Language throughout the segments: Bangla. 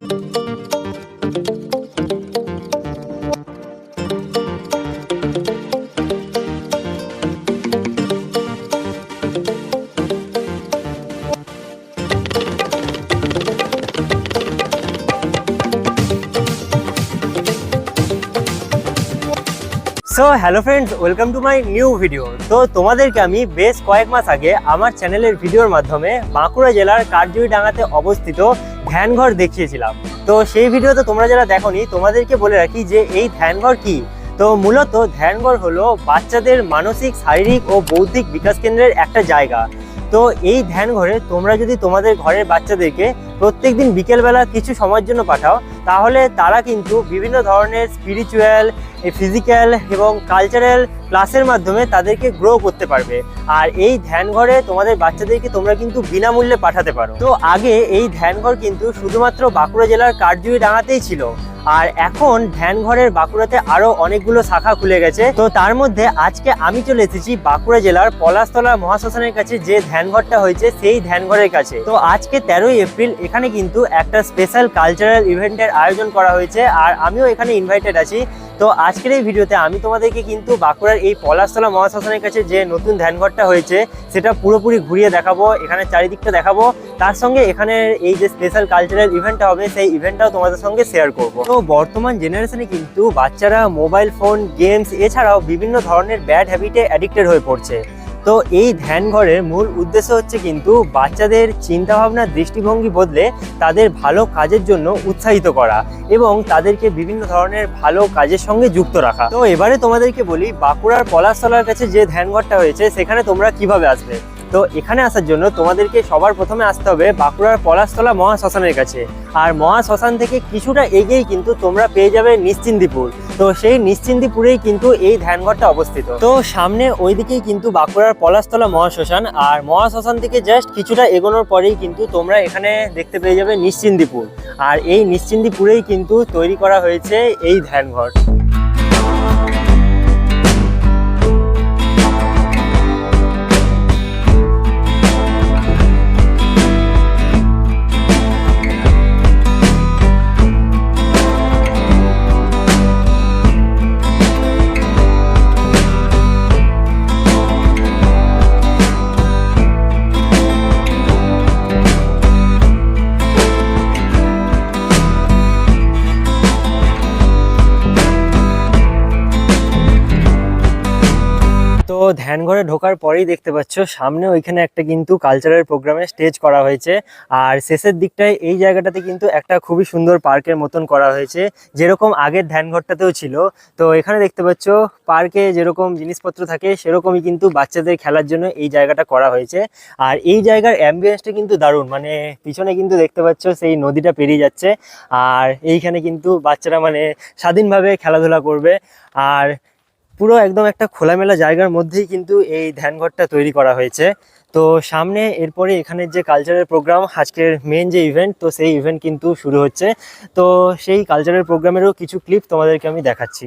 So hello friends welcome to my new video তো তোমাদেরকে আমি বেশ কয়েক মাস আগে আমার চ্যানেলের ভিডিওর মাধ্যমে বাঁকুড়া জেলার কারজুই ডাঙ্গাতে অবস্থিত ধ্যানঘর দেখিয়েছিলাম। তো সেই ভিডিওতে তোমরা যারা দেখোনি, তোমাদেরকে বলে রাখি যে এই ধ্যানঘর কি? তো মূলত ধ্যানঘর হলো বাচ্চাদের মানসিক, শারীরিক ও বৌদ্ধিক বিকাশ কেন্দ্রের একটা জায়গা। তো এই ধ্যান ঘরে তোমরা যদি তোমাদের ঘরের বাচ্চাদেরকে প্রত্যেকদিন বিকেলবেলা কিছু সময়ের জন্য পাঠাও, তাহলে তারা কিন্তু বিভিন্ন ধরনের স্পিরিচুয়াল ফিজিক্যাল এবং কালচারাল ক্লাসের মাধ্যমে তাদেরকে গ্রো করতে পারবে। আর এই ধ্যান ঘরে তোমাদের বাচ্চাদেরকে তোমরা কিন্তু বিনামূল্যে পাঠাতে পারো। তো আগে এই ধ্যান ঘর কিন্তু শুধুমাত্র বাঁকুড়া জেলার কার্যুই ডাঙাতেই ছিল। আর এখন ধ্যানঘরের বাঁকুড়াতে আরও অনেকগুলো শাখা খুলে গেছে। তো তার মধ্যে আজকে আমি চলে এসেছি বাঁকুড়া জেলার পলাশতলা মহাশ্মশানের কাছে যে ধ্যানঘরটা হয়েছে, সেই ধ্যানঘরের কাছে। তো আজকে তেরোই এপ্রিল, এখানে কিন্তু একটা স্পেশাল কালচারাল ইভেন্টের আয়োজন করা হয়েছে আর আমিও এখানে ইনভাইটেড আছি। তো আজকের এই ভিডিওতে আমি তোমাদেরকে কিন্তু বাঁকুড়ার এই পলাশতলা মহাশ্মশানের কাছে যে নতুন ধ্যানঘরটা হয়েছে, সেটা পুরোপুরি ঘুরিয়ে দেখাবো, এখানে চারিদিকটা দেখাবো। তার সঙ্গে এখানে এই যে স্পেশাল কালচারাল ইভেন্টটা হবে, সেই ইভেন্টটাও তোমাদের সঙ্গে শেয়ার করব। তো বর্তমান জেনারেশনে কিন্তু বাচ্চারা মোবাইল ফোন, গেমস, এছাড়াও বিভিন্ন ধরনের ব্যাড হ্যাবিটে অ্যাডিক্টেড হয়ে পড়ছে। তো এই ধ্যান ঘরের মূল উদ্দেশ্য হচ্ছে কিন্তু বাচ্চাদের চিন্তাভাবনা দৃষ্টিভঙ্গি বদলে তাদের ভালো কাজের জন্য উৎসাহিত করা এবং তাদেরকে বিভিন্ন ধরনের ভালো কাজের সঙ্গে যুক্ত রাখা। তো এবারে তোমাদেরকে বলি, বাঁকুড়ার পলাশতলার কাছে যে ধ্যানঘরটা হয়েছে, সেখানে তোমরা কীভাবে আসবে? তো এখানে আসার জন্য তোমাদেরকে সবার প্রথমে আসতে হবে বাঁকুড়ার পলাশতলা মহাশ্মশানের কাছে। আর মহাশ্মশান থেকে কিছুটা এগিয়েই কিন্তু তোমরা পেয়ে যাবে নিশ্চিন্দিপুর। তো সেই নিশ্চিন্দিপুরেই কিন্তু এই ধ্যানঘরটা অবস্থিত। তো সামনে ওইদিকেই কিন্তু বাঁকুড়ার পলাশতলা মহাশ্মশান। আর মহাশ্মশান থেকে জাস্ট কিছুটা এগোনোর পরেই কিন্তু তোমরা এখানে দেখতে পেয়ে যাবে নিশ্চিন্দিপুর। আর এই নিশ্চিন্দিপুরেই কিন্তু তৈরি করা হয়েছে এই ধ্যানঘর। তো ধ্যানঘরে ঢোকার পরেই দেখতে পাচ্ছ, সামনে ওইখানে একটা কিন্তু কালচারাল প্রোগ্রামে স্টেজ করা হয়েছে। আর শেষের দিকটায় এই জায়গাটাতে কিন্তু একটা খুবই সুন্দর পার্কের মতন করা হয়েছে, যেরকম আগের ধ্যান ঘরটাতেও ছিল। তো এখানে দেখতে পাচ্ছ পার্কে যেরকম জিনিসপত্র থাকে, সেরকমই কিন্তু বাচ্চাদের খেলার জন্য এই জায়গাটা করা হয়েছে। আর এই জায়গার অ্যাম্বিয়েন্সটা কিন্তু দারুণ মানে পিছনে কিন্তু দেখতে পাচ্ছ সেই নদীটা পেরিয়ে যাচ্ছে। আর এইখানে কিন্তু বাচ্চারা মানে স্বাধীনভাবে খেলাধুলা করবে। আর পুরো একদম একটা খোলামেলা জায়গার মধ্যেই কিন্তু এই ধ্যানঘরটা তৈরি করা হয়েছে। তো সামনে এরপরে এখানের যে কালচারের প্রোগ্রাম আজকের মেন যে ইভেন্ট তো সেই ইভেন্ট কিন্তু শুরু হচ্ছে। তো সেই কালচারের প্রোগ্রামেরও কিছু ক্লিপ তোমাদেরকে আমি দেখাচ্ছি।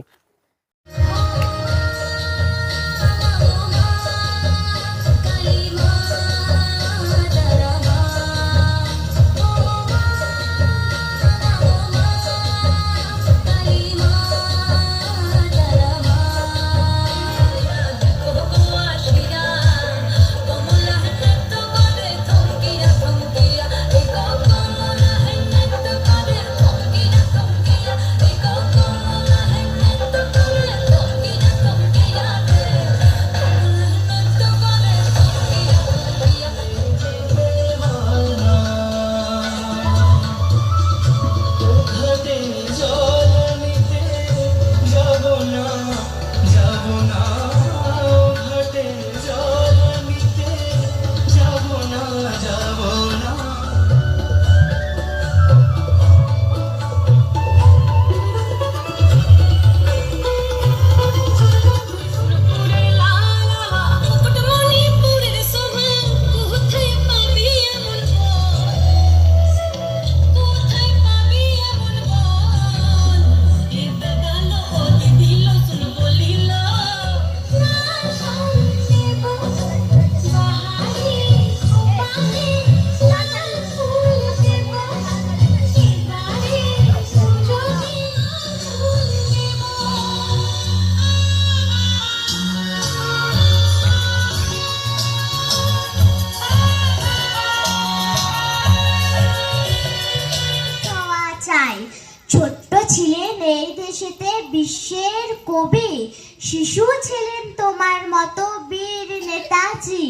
বিশ্বের কবি, শিশু ছিলেন তোমার মতো বীর নেতাজি।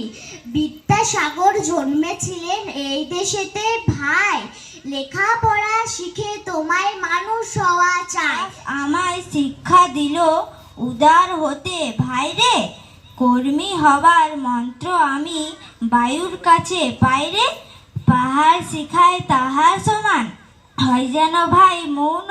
বিদ্যাসাগর জন্মেছিলেন এই দেশেতে, ভাই। লেখাপড়া শিখে তোমায় মানুষ হওয়া চাই। আমায় শিক্ষা দিল, উদার হতে। ভাইরে কর্মী হবার মন্ত্র আমি বায়ুর কাছে পাইরে পাহাড় শিখায় তাহার সমান। হয় যেন ভাই মৌন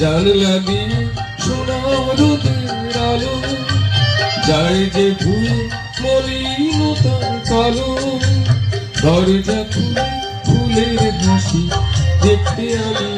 জানলা সোনার সোনা রোদের আলো। যায় যে ভুল মলিনতার কালো। দরজা খুলে ফুলের হাসি দেখতে আমি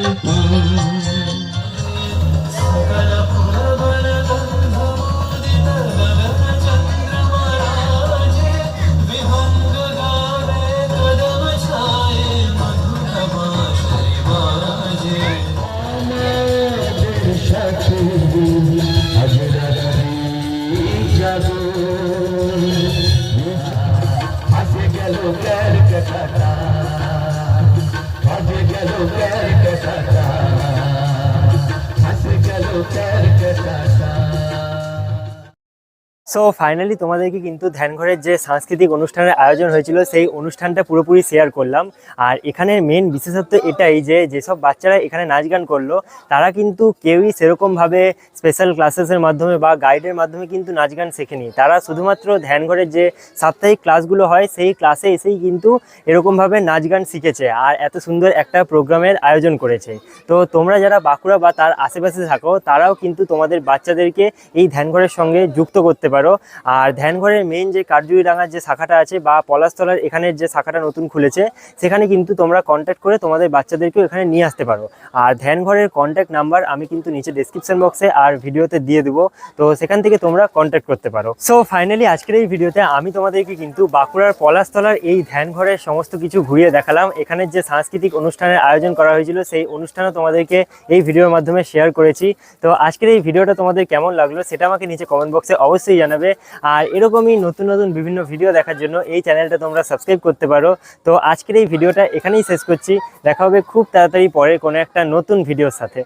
चलो घर का সো ফাইনালি তোমাদেরকে কিন্তু ধ্যানঘরের যে সাংস্কৃতিক অনুষ্ঠানের আয়োজন হয়েছিল, সেই অনুষ্ঠানটা পুরোপুরি শেয়ার করলাম। আর এখানের মেন বিশেষত্ব এটাই যে, যেসব বাচ্চারা এখানে নাচ গান করল, তারা কিন্তু কেউই সেরকমভাবে স্পেশাল ক্লাসেসের মাধ্যমে বা গাইডের মাধ্যমে কিন্তু নাচ গান শেখেনি। তারা শুধুমাত্র ধ্যানঘরের যে সাপ্তাহিক ক্লাসগুলো হয়, সেই ক্লাসে এসেই কিন্তু এরকমভাবে নাচ গান শিখেছে আর এত সুন্দর একটা প্রোগ্রামের আয়োজন করেছে। তো, তোমরা যারা বাঁকুড়া বা তার আশেপাশে থাকো, তারাও কিন্তু তোমাদের বাচ্চাদেরকে এই ধ্যানঘরের সঙ্গে যুক্ত করতে পারো আর। ধ্যানঘরের মেন যে কার্জুরিডাঙ্গার যে শাখাটা আছে বা পলাশতলার এখানের যে শাখাটা নতুন খুলেছে, সেখানে কিন্তু তোমরা কন্ট্যাক্ট করে তোমাদের বাচ্চাদেরকেও এখানে নিয়ে আসতে পারো। আর ধ্যানঘরের কন্ট্যাক্ট নাম্বার আমি কিন্তু নিচে ডিসক্রিপশন বক্সে আর ভিডিওতে দিয়ে দেবো। তো সেখান থেকে তোমরা কন্ট্যাক্ট করতে পারো। সো ফাইনালি আজকের এই ভিডিওতে আমি তোমাদেরকে কিন্তু বাঁকুড়ার পলাশতলার এই ধ্যানঘরের সমস্ত কিছু ঘুরিয়ে দেখালাম। এখানের যে সাংস্কৃতিক অনুষ্ঠানের আয়োজন করা হয়েছিল, সেই অনুষ্ঠানও তোমাদেরকে এই ভিডিওর মাধ্যমে শেয়ার করেছি। তো আজকের এই ভিডিওটা তোমাদের কেমন লাগল, সেটা আমাকে নিচে কমেন্ট বক্সে অবশ্যই জানাবে। আর এরকমই নতুন নতুন বিভিন্ন ভিডিও দেখার জন্য এই চ্যানেলটা তোমরা সাবস্ক্রাইব করতে পারো। তো আজকের এই ভিডিওটা এখানেই শেষ করছি। দেখা হবে খুব তাড়াতাড়ি পরে কোনো একটা নতুন ভিডিওর সাথে।